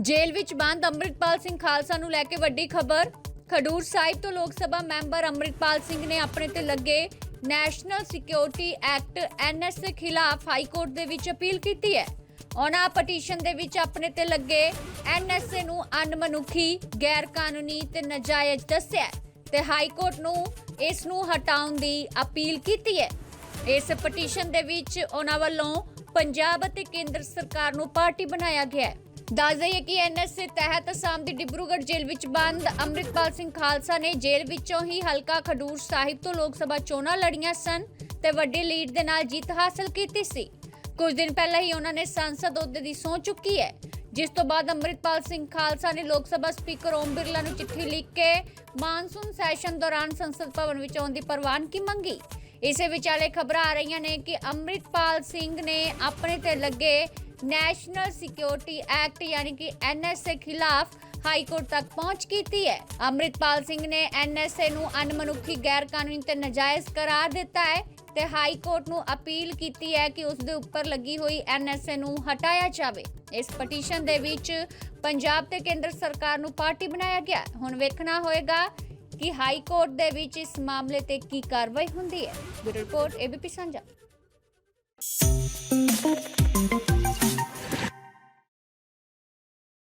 ਜੇਲ੍ਹ ਵਿੱਚ ਬੰਦ ਅੰਮ੍ਰਿਤਪਾਲ ਸਿੰਘ ਖਾਲਸਾ ਨੂੰ ਲੈ ਕੇ ਵੱਡੀ ਖਬਰ। ਖਡੂਰ ਸਾਹਿਬ ਤੋਂ ਲੋਕ ਸਭਾ ਮੈਂਬਰ ਅੰਮ੍ਰਿਤਪਾਲ ਸਿੰਘ ਨੇ ਆਪਣੇ ਤੇ ਲੱਗੇ ਨੈਸ਼ਨਲ ਸਿਕਿਉਰਿਟੀ ਐਕਟ ਐਨਐਸਏ ਖਿਲਾਫ ਹਾਈ ਕੋਰਟ ਦੇ ਵਿੱਚ ਅਪੀਲ ਕੀਤੀ ਹੈ। ਉਹਨਾਂ ਪਟੀਸ਼ਨ ਦੇ ਵਿੱਚ ਆਪਣੇ ਤੇ ਲੱਗੇ ਐਨਐਸਏ ਨੂੰ ਅਨਮਨੁੱਖੀ ਗੈਰ ਕਾਨੂੰਨੀ ਤੇ ਨਾਜਾਇਜ਼ ਦੱਸਿਆ ਤੇ ਹਾਈ ਕੋਰਟ ਨੂੰ ਇਸ ਨੂੰ ਹਟਾਉਣ ਦੀ ਅਪੀਲ ਕੀਤੀ ਹੈ। ਇਸ ਪਟੀਸ਼ਨ ਦੇ ਵਿੱਚ ਉਹਨਾਂ ਵੱਲੋਂ ਪੰਜਾਬ ਅਤੇ ਕੇਂਦਰ ਸਰਕਾਰ ਨੂੰ ਪਾਰਟੀ ਬਣਾਇਆ ਗਿਆ ਹੈ। ਦੱਸ ਦਈਏ ਕਿ ਐਨਐਸਏ ਤਹਿਤ ਅਸਾਮ ਦੀ ਡਿਬਰੂਗੜ੍ਹ ਜੇਲ੍ਹ ਵਿੱਚ ਬੰਦ, ਅੰਮ੍ਰਿਤਪਾਲ ਸਿੰਘ ਖਾਲਸਾ ਨੇ ਜੇਲ੍ਹ ਵਿੱਚੋਂ ਹੀ ਹਲਕਾ ਖਡੂਰ ਸਾਹਿਬ ਤੋਂ ਲੋਕ ਸਭਾ ਚੋਣਾਂ ਲੜੀਆਂ ਸਨ ਤੇ ਵੱਡੀ ਲੀਡ ਦੇ ਨਾਲ ਜਿੱਤ ਹਾਸਲ ਕੀਤੀ ਸੀ। ਕੁਝ ਦਿਨ ਪਹਿਲਾਂ ਹੀ ਉਹਨਾਂ ਨੇ ਸੰਸਦ ਅਹੁਦੇ ਦੀ ਸਹੁੰ ਚੁੱਕੀ ਹੈ, ਜਿਸ ਤੋਂ ਬਾਅਦ ਅੰਮ੍ਰਿਤਪਾਲ ਸਿੰਘ ਖਾਲਸਾ ਨੇ ਲੋਕ ਸਭਾ ਸਪੀਕਰ ਓਮ ਬਿਰਲਾ ਨੂੰ ਚਿੱਠੀ ਲਿਖ ਕੇ ਮਾਨਸੂਨ ਸੈਸ਼ਨ ਦੌਰਾਨ ਸੰਸਦ ਭਵਨ ਵਿੱਚ ਆਉਣ ਦੀ ਪ੍ਰਵਾਨਗੀ ਮੰਗੀ। ਇਸੇ ਵਿਚਾਲੇ ਖਬਰਾਂ ਆ ਰਹੀਆਂ ਨੇ ਕਿ ਅੰਮ੍ਰਿਤਪਾਲ ਸਿੰਘ ਨੇ ਆਪਣੇ ਤੇ ਲੱਗੇ ਨੈਸ਼ਨਲ ਸਿਕਿਉਰਿਟੀ ਐਕਟ, ਯਾਨੀ ਕਿ ਐਨਐਸਏ ਖਿਲਾਫ ਹਾਈ ਕੋਰਟ ਤੱਕ ਪਹੁੰਚ ਕੀਤੀ ਹੈ। ਅੰਮ੍ਰਿਤਪਾਲ ਸਿੰਘ ਨੇ ਐਨਐਸਏ ਨੂੰ ਅਨਮਨੁੱਖੀ ਗੈਰ ਕਾਨੂੰਨੀ ਤੇ ਨਾਜਾਇਜ਼ ਕਰਾਰ ਦਿੱਤਾ ਹੈ ਤੇ ਹਾਈ ਕੋਰਟ ਨੂੰ ਅਪੀਲ ਕੀਤੀ ਹੈ ਕਿ ਉਸ ਦੇ ਉੱਪਰ ਲੱਗੀ ਹੋਈ ਐਨਐਸਏ ਨੂੰ ਹਟਾਇਆ ਜਾਵੇ। ਇਸ ਪਟੀਸ਼ਨ ਦੇ ਵਿੱਚ ਪੰਜਾਬ ਤੇ ਕੇਂਦਰ ਸਰਕਾਰ ਨੂੰ ਪਾਰਟੀ ਬਣਾਇਆ ਗਿਆ ਹੁਣ ਵੇਖਣਾ ਹੋਏਗਾ ਕਿ ਹਾਈ ਕੋਰਟ ਦੇ ਵਿੱਚ ਇਸ ਮਾਮਲੇ ਤੇ ਕੀ ਕਾਰਵਾਈ ਹੁੰਦੀ ਹੈ। ਬਿਊਰੋ ਰਿਪੋਰਟ, ਏਬੀਪੀ ਸਾਂਝਾ।